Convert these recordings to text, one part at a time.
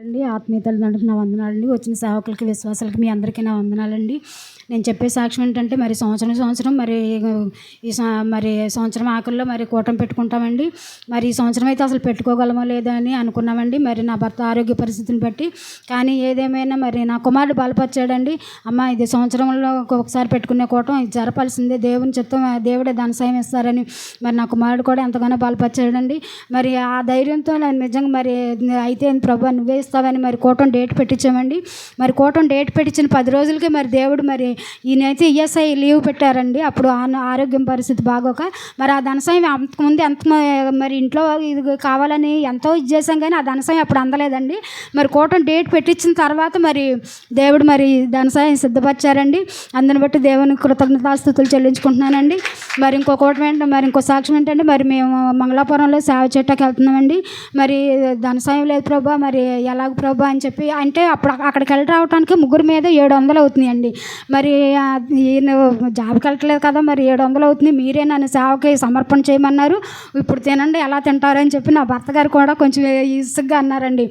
అండి. ఆత్మీయతలు నడుపు నా వందనాలండి. వచ్చిన సేవకులకి విశ్వాసాలకి మీ అందరికీ నా వందనాలండి. నేను చెప్పే సాక్ష్యం ఏంటంటే మరి సంవత్సరం సంవత్సరం మరి ఈ మరి సంవత్సరం ఆఖరిలో మరి కూటమి పెట్టుకుంటామండి. మరి ఈ సంవత్సరం అయితే అసలు పెట్టుకోగలమో లేదో అని అనుకున్నామండి. మరి నా భర్త ఆరోగ్య పరిస్థితిని బట్టి. కానీ ఏదేమైనా మరి నా కుమారుడు బలపరిచాడండి. అమ్మ ఇది సంవత్సరంలో ఒకసారి పెట్టుకునే కూటం ఇది జరపాల్సిందే. దేవుని చిత్తం దేవుడే దాని సాయం ఇస్తారని మరి నా కుమారుడు కూడా ఎంతగానో బలపరిచాడండి. మరి ఆ ధైర్యంతో నేను నిజంగా మరి అయితే ప్రభు నువ్వే ఇస్తావని మరి కూటం డేట్ పెట్టించామండి. మరి కూటం డేట్ పెట్టించిన పది రోజులకి మరి దేవుడు మరి ఈయనైతే ఈఎస్ఐ లీవ్ పెట్టారండి. అప్పుడు ఆ- ఆరోగ్యం పరిస్థితి బాగోక. మరి ఆ ధనసాయం అంతకుముందు ఎంత మ- మరి ఇంట్లో ఇది కావాలని ఎంతో ఇది చేసాం కానీ ఆ ధనసాయం అప్పుడు అందలేదండి. మరి కూటం డేట్ పెట్టించిన తర్వాత మరి దేవుడు మరి ధనసాయం సిద్ధపరిచారండి. అందుని బట్టి దేవుని కృతజ్ఞతాస్థుతులు చెల్లించుకుంటున్నానండి. మరి ఇంకో కూటం ఏంటంటే మరి ఇంకో సాక్ష్యం ఏంటంటే మరి మేము మంగళాపురంలో సేవ చెట్టకి వెళ్తున్నామండి. మరి ధనసాయం లేదు ప్రభా మరి ఎలాగ ప్రభా అని చెప్పి అంటే అప్పుడు అక్కడికి వెళ్ళి రావడానికి ముగ్గురు మీద ఏడు వందలు అవుతున్నాయండి. మరి ఈయన జాబ్కి వెళ్ళట్లేదు కదా మరి ఏడు వందలు అవుతుంది మీరే నన్ను సేవకి సమర్పణ చేయమన్నారు. ఇప్పుడు తినండి ఎలా తింటారు అని చెప్పి నా భర్త గారు కూడా కొంచెం ఇసుగ్గా అన్నారండి.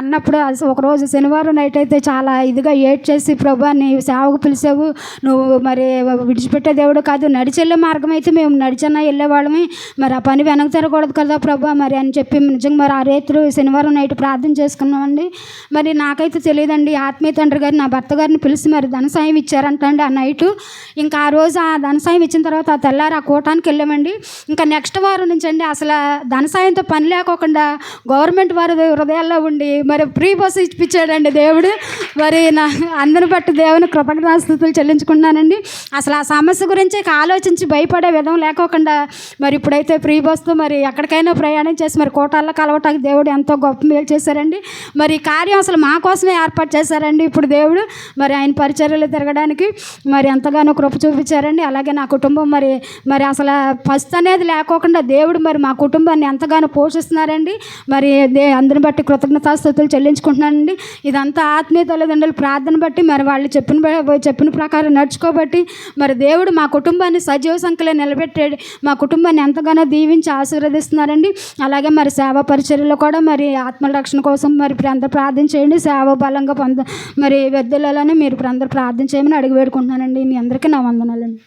అన్నప్పుడు ఒకరోజు శనివారం నైట్ అయితే చాలా ఇదిగా ఏడ్ చేసి ప్రభా నీ సేవకు పిలిచావు. నువ్వు మరి విడిచిపెట్టే దేవుడు కాదు. నడిచెళ్ళే మార్గం అయితే మేము నడిచన్నా వెళ్ళేవాళ్ళమే మరి ఆ పని వెనక తిరగకూడదు కదా ప్రభా మరి అని చెప్పి నిజంగా మరి ఆ రేతులు శనివారం నైట్ ప్రార్థన చేసుకున్నామండి మరి నాకైతే తెలియదండి. ఆత్మీయ తండ్రి గారు నా భర్త గారిని పిలిచి మరి ధన సాయం ఇచ్చారంటండి ఆ నైట్ ఇంకా ఆ రోజు ఆ ధన సాయం ఇచ్చిన తర్వాత ఆ తెల్లారు ఆ కూటానికి వెళ్ళామండి. ఇంకా నెక్స్ట్ వారం నుంచి అండి అసలు ధన సాయంతో పని లేకోకుండా గవర్నమెంట్ వారి హృదయాల్లో ఉండి మరి ఫ్రీ బస్సు ఇప్పించాడండి దేవుడు. మరి నా అందరిని బట్టి దేవుని కృతజ్ఞతాస్థుతులు చెల్లించుకున్నానండి అసలు ఆ సమస్య గురించి ఆలోచించి భయపడే విధం లేకోకుండా మరి ఇప్పుడైతే ఫ్రీ బస్సు మరి ఎక్కడికైనా ప్రయాణం చేసి మరి కోటాల్లో కలవటానికి దేవుడు ఎంతో గొప్ప మేలు చేశారండి. మరి ఈ కార్యం అసలు మా కోసమే ఏర్పాటు చేశారండి ఇప్పుడు దేవుడు. మరి ఆయన పరిచర్యలు తిరగడానికి మరి ఎంతగానో కృప చూపించారండి. అలాగే నా కుటుంబం మరి మరి అసలు ఫస్ట్ అనేది లేకోకుండా దేవుడు మరి మా కుటుంబాన్ని ఎంతగానో పోషిస్తున్నారండి. మరి దే అందరిని బట్టి కృతజ్ఞతాస్థుతులు చెల్లించుకుంటున్నానండి. ఇదంతా ఆత్మీయ తల్లిదండ్రుల ప్రార్థన బట్టి మరి వాళ్ళు చెప్పిన చెప్పిన ప్రకారం నడుచుకోబట్టి మరి దేవుడు మా కుటుంబాన్ని సజీవ సంఖ్యలో నిలబెట్టాడు మా కుటుంబాన్ని ఎంతగానో దీవించి ఆశీర్వదిస్తున్నారండి. అలాగే మరి సేవా పరిచర్యలో కూడా మరి ఆత్మరక్షణ రక్షణ కోసం మరి ఇప్పుడు అందరూ ప్రార్థన చేయండి. సేవ బలంగా పొంద మరి వెద్దలని మీరు ఇప్పుడు అందరూ ప్రార్థన చేయమని అడిగి వేడుకుంటున్నానండి. మీ అందరికీ నా వందనాలండి.